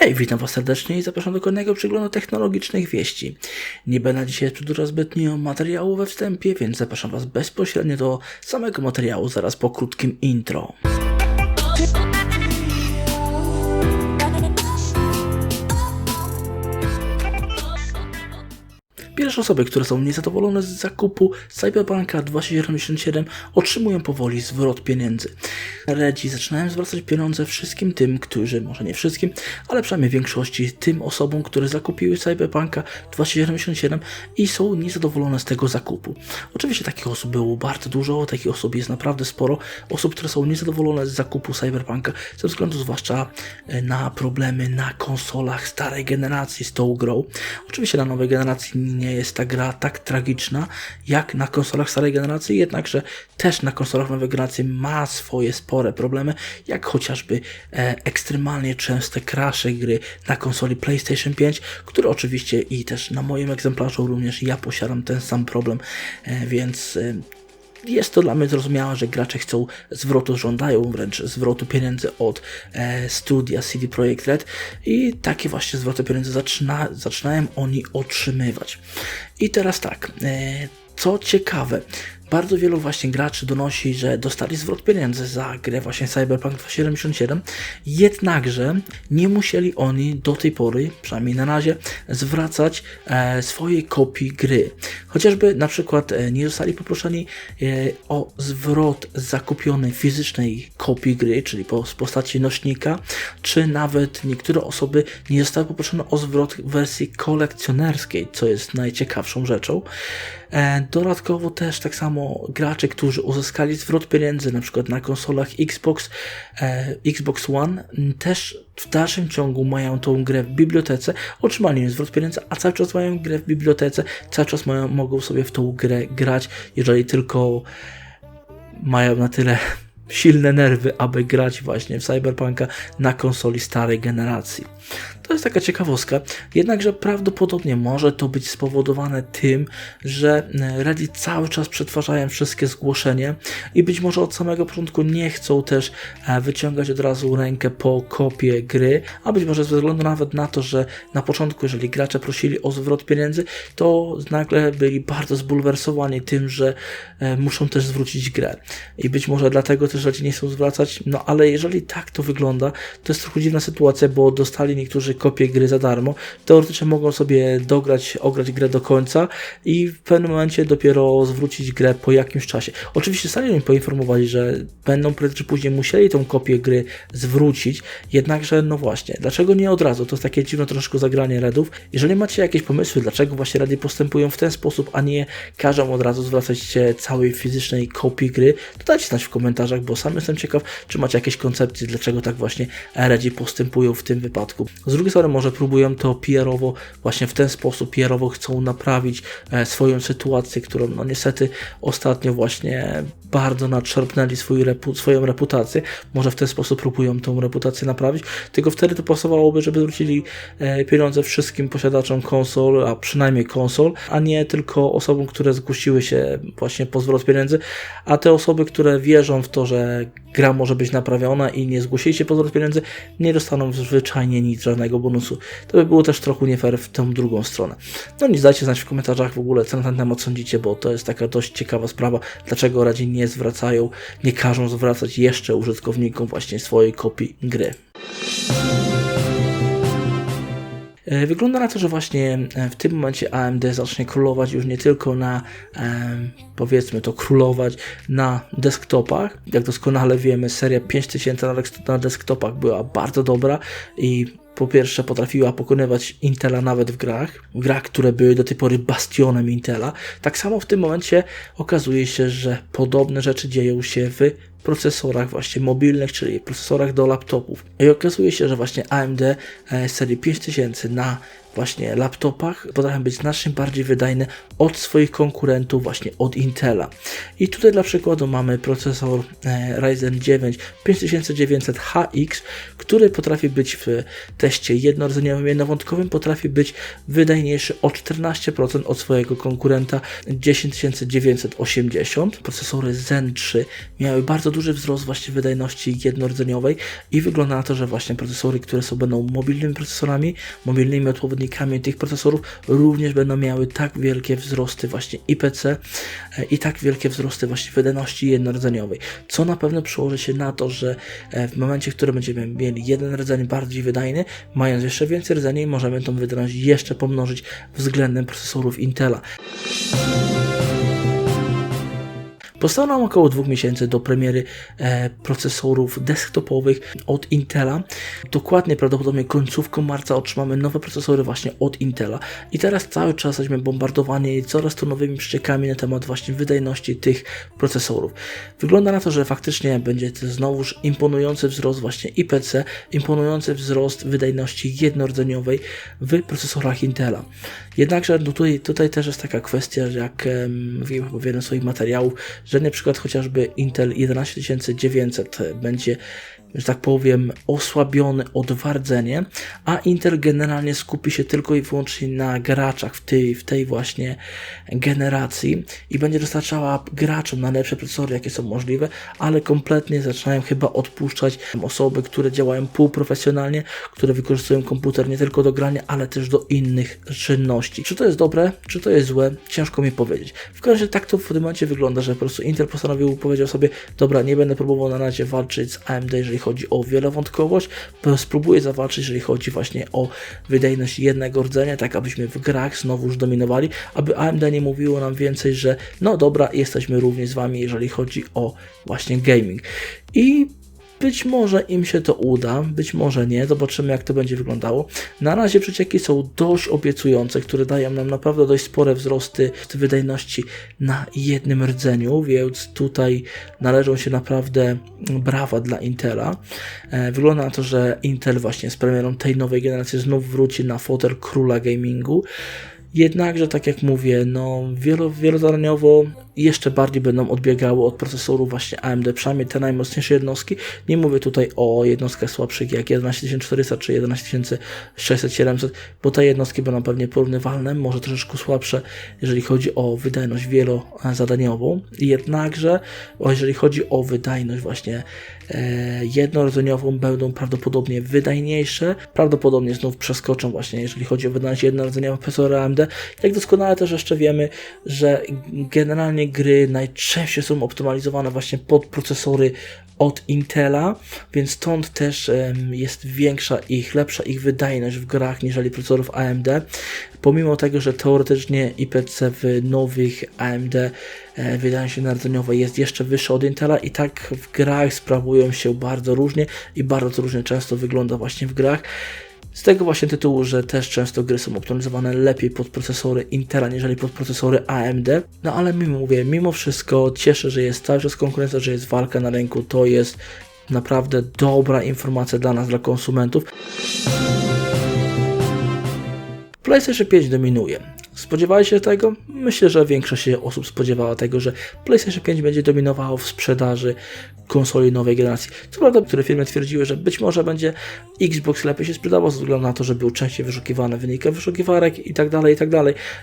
Hej, witam Was serdecznie i zapraszam do kolejnego przeglądu technologicznych wieści. Nie będę dzisiaj przedłużał zbytnio materiału we wstępie, więc zapraszam Was bezpośrednio do samego materiału zaraz po krótkim intro. Pierwsze osoby, które są niezadowolone z zakupu Cyberpunka 2077 otrzymują powoli zwrot pieniędzy. Redzi zaczynają zwracać pieniądze wszystkim tym, którzy, może nie wszystkim, ale przynajmniej większości tym osobom, które zakupiły Cyberpunka 2077 i są niezadowolone z tego zakupu. Oczywiście takich osób było bardzo dużo, takich osób jest naprawdę sporo, osób, które są niezadowolone z zakupu Cyberpunka ze względu zwłaszcza e, na problemy na konsolach starej generacji z tą grą. Oczywiście na nowej generacji nie jest ta gra tak tragiczna jak na konsolach starej generacji, jednakże też na konsolach nowej generacji ma swoje spore problemy, jak chociażby e, ekstremalnie częste crashe gry na konsoli PlayStation 5, które oczywiście i też na moim egzemplarzu również ja posiadam ten sam problem, e, więc e, jest to dla mnie zrozumiałe, że gracze chcą zwrotu, żądają wręcz zwrotu pieniędzy od e, studia CD Projekt Red i takie właśnie zwroty pieniędzy zaczyna, zaczynają oni otrzymywać. I teraz tak, e, co ciekawe, bardzo wielu właśnie graczy donosi, że dostali zwrot pieniędzy za grę właśnie Cyberpunk 2077, jednakże nie musieli oni do tej pory, przynajmniej na razie, zwracać e, swojej kopii gry. Chociażby na przykład e, nie zostali poproszeni e, o zwrot zakupionej fizycznej kopii gry, czyli po, z postaci nośnika, czy nawet niektóre osoby nie zostały poproszone o zwrot wersji kolekcjonerskiej, co jest najciekawszą rzeczą. E, dodatkowo też tak samo gracze, którzy uzyskali zwrot pieniędzy na przykład na konsolach Xbox, e, Xbox One, też w dalszym ciągu mają tą grę w bibliotece, otrzymali zwrot pieniędzy, a cały czas mają grę w bibliotece, cały czas mają, mogą sobie w tą grę grać, jeżeli tylko mają na tyle silne nerwy, aby grać właśnie w Cyberpunka na konsoli starej generacji. To jest taka ciekawostka, jednakże prawdopodobnie może to być spowodowane tym, że e, Reddit cały czas przetwarzają wszystkie zgłoszenia i być może od samego początku nie chcą też e, wyciągać od razu rękę po kopię gry, a być może ze względu nawet na to, że na początku, jeżeli gracze prosili o zwrot pieniędzy, to nagle byli bardzo zbulwersowani tym, że e, muszą też zwrócić grę. I być może dlatego też Reddit nie chcą zwracać, no ale jeżeli tak to wygląda, to jest trochę dziwna sytuacja, bo dostali niektórzy kopię gry za darmo, teoretycznie mogą sobie dograć, ograć grę do końca i w pewnym momencie dopiero zwrócić grę po jakimś czasie. Oczywiście stali mi poinformowali, że będą prędzej czy później musieli tą kopię gry zwrócić, jednakże no właśnie, dlaczego nie od razu? To jest takie dziwne troszkę zagranie Redów. Jeżeli macie jakieś pomysły, dlaczego właśnie Redy postępują w ten sposób, a nie każą od razu zwracać się całej fizycznej kopii gry, to dajcie znać w komentarzach, bo sam jestem ciekaw, czy macie jakieś koncepcje, dlaczego tak właśnie Redzi postępują w tym wypadku. Z drugiej może próbują to PR-owo, właśnie w ten sposób PR-owo chcą naprawić e, swoją sytuację, którą no niestety ostatnio właśnie bardzo nadszarpnęli swój repu swoją reputację. Może w ten sposób próbują tą reputację naprawić, tylko wtedy to pasowałoby, żeby zwrócili e, pieniądze wszystkim posiadaczom konsol, a przynajmniej konsol, a nie tylko osobom, które zgłosiły się właśnie po zwrot pieniędzy, a te osoby, które wierzą w to, że gra może być naprawiona i nie zgłosili się po zwrot pieniędzy, nie dostaną zwyczajnie nic, żadnego bonusu. To by było też trochę nie fair w tą drugą stronę. No nic, dajcie znać w komentarzach w ogóle, co na ten temat sądzicie, bo to jest taka dość ciekawa sprawa, dlaczego radzi nie zwracają, nie każą zwracać jeszcze użytkownikom właśnie swojej kopii gry. E, wygląda na to, że właśnie e, w tym momencie AMD zacznie królować już nie tylko na, powiedzmy to, królować na desktopach. Jak doskonale wiemy, seria 5000 na desktopach była bardzo dobra i po pierwsze potrafiła pokonywać Intela nawet w grach, grach, które były do tej pory bastionem Intela. Tak samo w tym momencie okazuje się, że podobne rzeczy dzieją się w procesorach właśnie mobilnych, czyli procesorach do laptopów. I okazuje się, że właśnie AMD e, serii 5000 na właśnie laptopach potrafią być znacznie bardziej wydajne od swoich konkurentów, właśnie od Intela. I tutaj dla przykładu mamy procesor e, Ryzen 9 5900HX, który potrafi być w teście jednorodzeniowych jednowątkowym, potrafi być wydajniejszy o 14% od swojego konkurenta 10980. Procesory Zen 3 miały bardzo bardzo duży wzrost właśnie wydajności jednorodzeniowej i wygląda na to, że właśnie procesory, które są będą mobilnymi procesorami, mobilnymi odpowiednikami tych procesorów, również będą miały tak wielkie wzrosty właśnie IPC e, i tak wielkie wzrosty właśnie wydajności jednorodzeniowej, co na pewno przełoży się na to, że e, w momencie, w którym będziemy mieli jeden rdzeń bardziej wydajny, mając jeszcze więcej rdzeni, możemy tą wydajność jeszcze pomnożyć względem procesorów Intela. Postało nam około dwóch miesięcy do premiery e, procesorów desktopowych od Intela. Dokładnie prawdopodobnie końcówką marca otrzymamy nowe procesory właśnie od Intela. I teraz cały czas jesteśmy bombardowani coraz to nowymi przeciekami na temat właśnie wydajności tych procesorów. Wygląda na to, że faktycznie będzie to znowuż imponujący wzrost właśnie IPC, imponujący wzrost wydajności jednorodzeniowej w procesorach Intela. Jednakże no tutaj, tutaj też jest taka kwestia, że jak mówiłem w jednym z swoich materiałów, że na przykład chociażby Intel 11900 będzie że tak powiem, osłabiony odwardzenie, a Intel generalnie skupi się tylko i wyłącznie na graczach w tej, w tej właśnie generacji i będzie dostarczała graczom najlepsze procesory, jakie są możliwe, ale kompletnie zaczynają chyba odpuszczać osoby, które działają półprofesjonalnie, które wykorzystują komputer nie tylko do grania, ale też do innych czynności. Czy to jest dobre, czy to jest złe, ciężko mi powiedzieć. W każdym razie tak to w tym momencie wygląda, że po prostu Intel postanowił, powiedział sobie, dobra, nie będę próbował na razie walczyć z AMD, jeżeli chodzi o wielowątkowość, spróbuję zawalczyć, jeżeli chodzi właśnie o wydajność jednego rdzenia, tak abyśmy w grach znowu już dominowali, aby AMD nie mówiło nam więcej, że no dobra, jesteśmy również z Wami, jeżeli chodzi o właśnie gaming. I być może im się to uda, być może nie. Zobaczymy, jak to będzie wyglądało. Na razie przecieki są dość obiecujące, które dają nam naprawdę dość spore wzrosty wydajności na jednym rdzeniu, więc tutaj należą się naprawdę brawa dla Intela. E, wygląda na to, że Intel właśnie z premierą tej nowej generacji znów wróci na fotel króla gamingu. Jednakże, tak jak mówię, no wielo, wielozadaniowo jeszcze bardziej będą odbiegały od procesorów właśnie AMD, przynajmniej te najmocniejsze jednostki. Nie mówię tutaj o jednostkach słabszych jak 11400 czy 11600, bo te jednostki będą pewnie porównywalne, może troszeczkę słabsze, jeżeli chodzi o wydajność wielozadaniową. Jednakże, jeżeli chodzi o wydajność właśnie e, jednorodzeniową, będą prawdopodobnie wydajniejsze, prawdopodobnie znów przeskoczą właśnie, jeżeli chodzi o wydajność jednorodzeniową procesory AMD. Jak doskonale też jeszcze wiemy, że generalnie gry najczęściej są optymalizowane właśnie pod procesory od Intela, więc stąd też jest większa ich, lepsza ich wydajność w grach niżeli procesorów AMD. Pomimo tego, że teoretycznie IPC w nowych AMD e, wydajność narodzeniowej jest jeszcze wyższa od Intela i tak w grach sprawują się bardzo różnie i bardzo różnie często wygląda właśnie w grach. Z tego właśnie tytułu, że też często gry są optymalizowane lepiej pod procesory Intela, niżeli pod procesory AMD. No ale mimo mówię, mimo wszystko cieszę, że jest cały czas konkurencja, że jest walka na rynku. To jest naprawdę dobra informacja dla nas, dla konsumentów. PlayStation 5 dominuje. Spodziewali się tego? Myślę, że większość osób spodziewała tego, że PlayStation 5 będzie dominowało w sprzedaży konsoli nowej generacji. Co prawda, niektóre firmy twierdziły, że być może będzie Xbox lepiej się sprzedawał ze względu na to, że był częściej wyszukiwany w wynikach wyszukiwarek i tak dalej, i tak.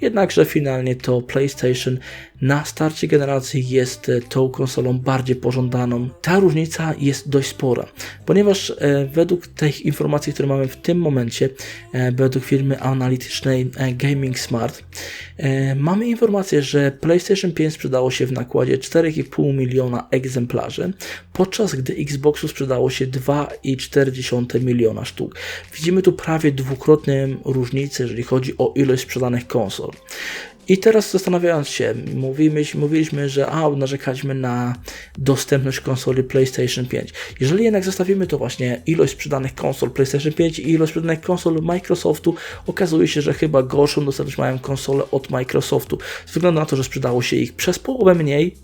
Jednakże finalnie to PlayStation na starcie generacji jest e, tą konsolą bardziej pożądaną. Ta różnica jest dość spora, ponieważ e, według tych informacji, które mamy w tym momencie, e, według firmy analitycznej Gaming Smart, e, mamy informację, że PlayStation 5 sprzedało się w nakładzie 4,5 miliona egzemplarzy, podczas gdy Xboxu sprzedało się 2,4 miliona sztuk. Widzimy tu prawie dwukrotną różnicę, jeżeli chodzi o ilość sprzedanych konsol. I teraz zastanawiając się, mówimy, mówiliśmy, że a, narzekaliśmy na dostępność konsoli PlayStation 5. Jeżeli jednak zostawimy to właśnie ilość sprzedanych konsol PlayStation 5 i ilość sprzedanych konsol Microsoftu, okazuje się, że chyba gorszą dostępność mają konsole od Microsoftu. Z względu na to, że sprzedało się ich przez połowę mniej,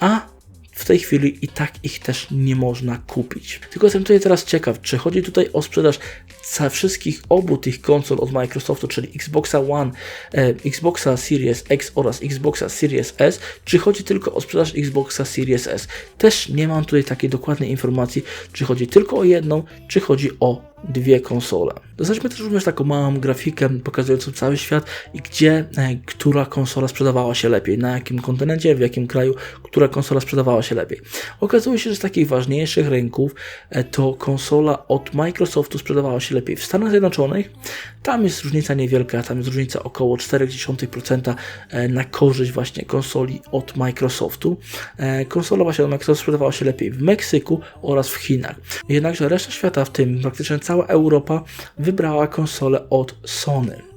a w tej chwili i tak ich też nie można kupić. Tylko jestem tutaj teraz ciekaw, czy chodzi tutaj o sprzedaż za wszystkich obu tych konsol od Microsoftu, czyli Xboxa One, e, Xboxa Series X oraz Xboxa Series S, czy chodzi tylko o sprzedaż Xboxa Series S. Też nie mam tutaj takiej dokładnej informacji, czy chodzi tylko o jedną, czy chodzi o dwie konsole. Dostaliśmy też również taką małą grafikę pokazującą cały świat i gdzie, e, która konsola sprzedawała się lepiej, na jakim kontynencie, w jakim kraju, która konsola sprzedawała się lepiej. Okazuje się, że z takich ważniejszych rynków e, to konsola od Microsoftu sprzedawała się lepiej w Stanach Zjednoczonych. Tam jest różnica niewielka, tam jest różnica około 0,4% e, na korzyść właśnie konsoli od Microsoftu. E, Konsola właśnie od Microsoftu sprzedawała się lepiej w Meksyku oraz w Chinach. Jednakże reszta świata, w tym praktycznie cała Europa, wybrała konsolę od Sony.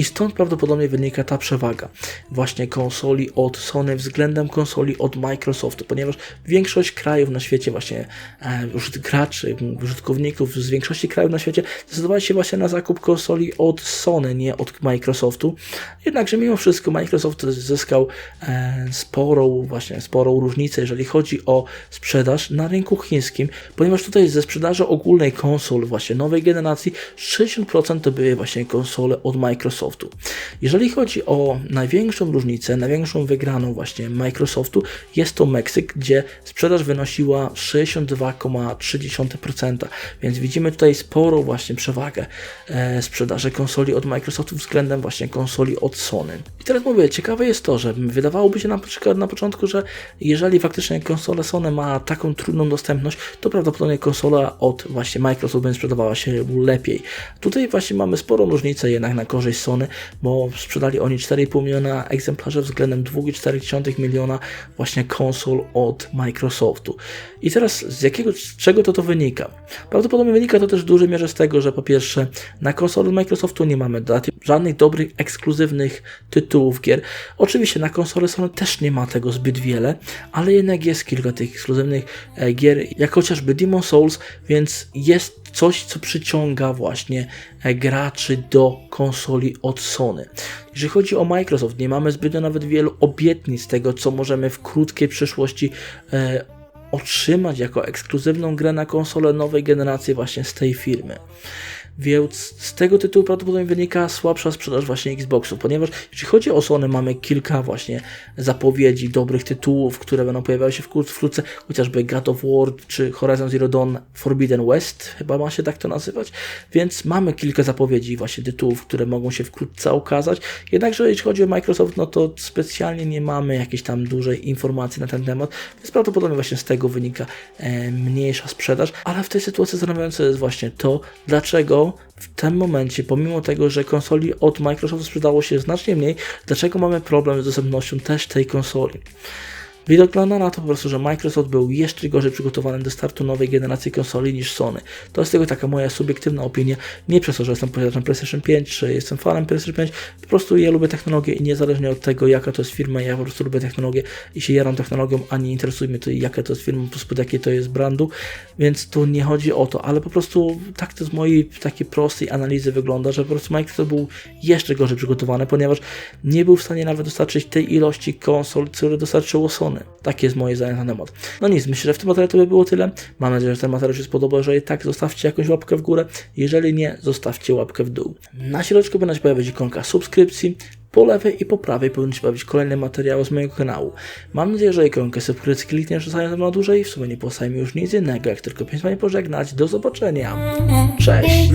I stąd prawdopodobnie wynika ta przewaga właśnie konsoli od Sony względem konsoli od Microsoftu, ponieważ większość krajów na świecie, właśnie e, graczy, użytkowników z większości krajów na świecie zdecydowali się właśnie na zakup konsoli od Sony, nie od Microsoftu. Jednakże mimo wszystko Microsoft zyskał e, sporą, właśnie sporą różnicę, jeżeli chodzi o sprzedaż na rynku chińskim, ponieważ tutaj ze sprzedaży ogólnej konsol właśnie nowej generacji 60% to były właśnie konsole od Microsoftu. Jeżeli chodzi o największą różnicę, największą wygraną właśnie Microsoftu, jest to Meksyk, gdzie sprzedaż wynosiła 62,3%, więc widzimy tutaj sporą właśnie przewagę e, sprzedaży konsoli od Microsoftu względem właśnie konsoli od Sony. I teraz mówię, ciekawe jest to, że wydawałoby się na przykład na początku, że jeżeli faktycznie konsola Sony ma taką trudną dostępność, to prawdopodobnie konsola od właśnie Microsoft będzie sprzedawała się lepiej. Tutaj właśnie mamy sporą różnicę jednak na korzyść Sony, bo sprzedali oni 4,5 miliona egzemplarzy względem 2,4 miliona właśnie konsol od Microsoftu. I teraz z jakiego, z czego to to wynika? Prawdopodobnie wynika to też w dużej mierze z tego, że po pierwsze na konsoli Microsoftu nie mamy żadnych dobrych, ekskluzywnych tytułów gier. Oczywiście na konsoli Sony też nie ma tego zbyt wiele, ale jednak jest kilka tych ekskluzywnych e, gier, jak chociażby Demon Souls, więc jest coś, co przyciąga właśnie e, graczy do konsoli od Sony. Jeżeli chodzi o Microsoft, nie mamy zbytnio nawet wielu obietnic tego, co możemy w krótkiej przyszłości e, otrzymać jako ekskluzywną grę na konsolę nowej generacji właśnie z tej firmy. Więc z tego tytułu prawdopodobnie wynika słabsza sprzedaż właśnie Xboxów, ponieważ jeśli chodzi o Sony, mamy kilka właśnie zapowiedzi dobrych tytułów, które będą pojawiały się wkrótce, chociażby God of War czy Horizon Zero Dawn Forbidden West, chyba ma się tak to nazywać, więc mamy kilka zapowiedzi właśnie tytułów, które mogą się wkrótce ukazać, jednakże jeśli chodzi o Microsoft, no to specjalnie nie mamy jakiejś tam dużej informacji na ten temat, więc prawdopodobnie właśnie z tego wynika e, mniejsza sprzedaż, ale w tej sytuacji zastanawiające jest właśnie to, dlaczego w tym momencie, pomimo tego, że konsoli od Microsoftu sprzedało się znacznie mniej, dlaczego mamy problem z dostępnością też tej konsoli? Wygląda na to po prostu, że Microsoft był jeszcze gorzej przygotowany do startu nowej generacji konsoli niż Sony. To jest tylko taka moja subiektywna opinia. Nie przez to, że jestem posiadaczem PlayStation 5, czy jestem fanem PlayStation 5. Po prostu ja lubię technologię i niezależnie od tego, jaka to jest firma, ja po prostu lubię technologię i się jaram technologią, a nie interesuje mnie to, jaka to jest firma, po prostu jakiej to jest brandu. Więc tu nie chodzi o to, ale po prostu tak to z mojej takiej prostej analizy wygląda, że po prostu Microsoft był jeszcze gorzej przygotowany, ponieważ nie był w stanie nawet dostarczyć tej ilości konsol, które dostarczyło Sony. Takie jest moje zdanie na temat. No nic, myślę, że w tym materiale to by było tyle. Mam nadzieję, że ten materiał się spodobał. Jeżeli tak, zostawcie jakąś łapkę w górę. Jeżeli nie, zostawcie łapkę w dół. Na środku powinna się pojawić ikonka subskrypcji. Po lewej i po prawej powinny się pojawić kolejne materiały z mojego kanału. Mam nadzieję, że ikonkę subskrypcji klikniesz, zostanie na dłużej. W sumie nie pozostaje mi już nic innego, jak tylko pięć pożegnać. Do zobaczenia. Cześć!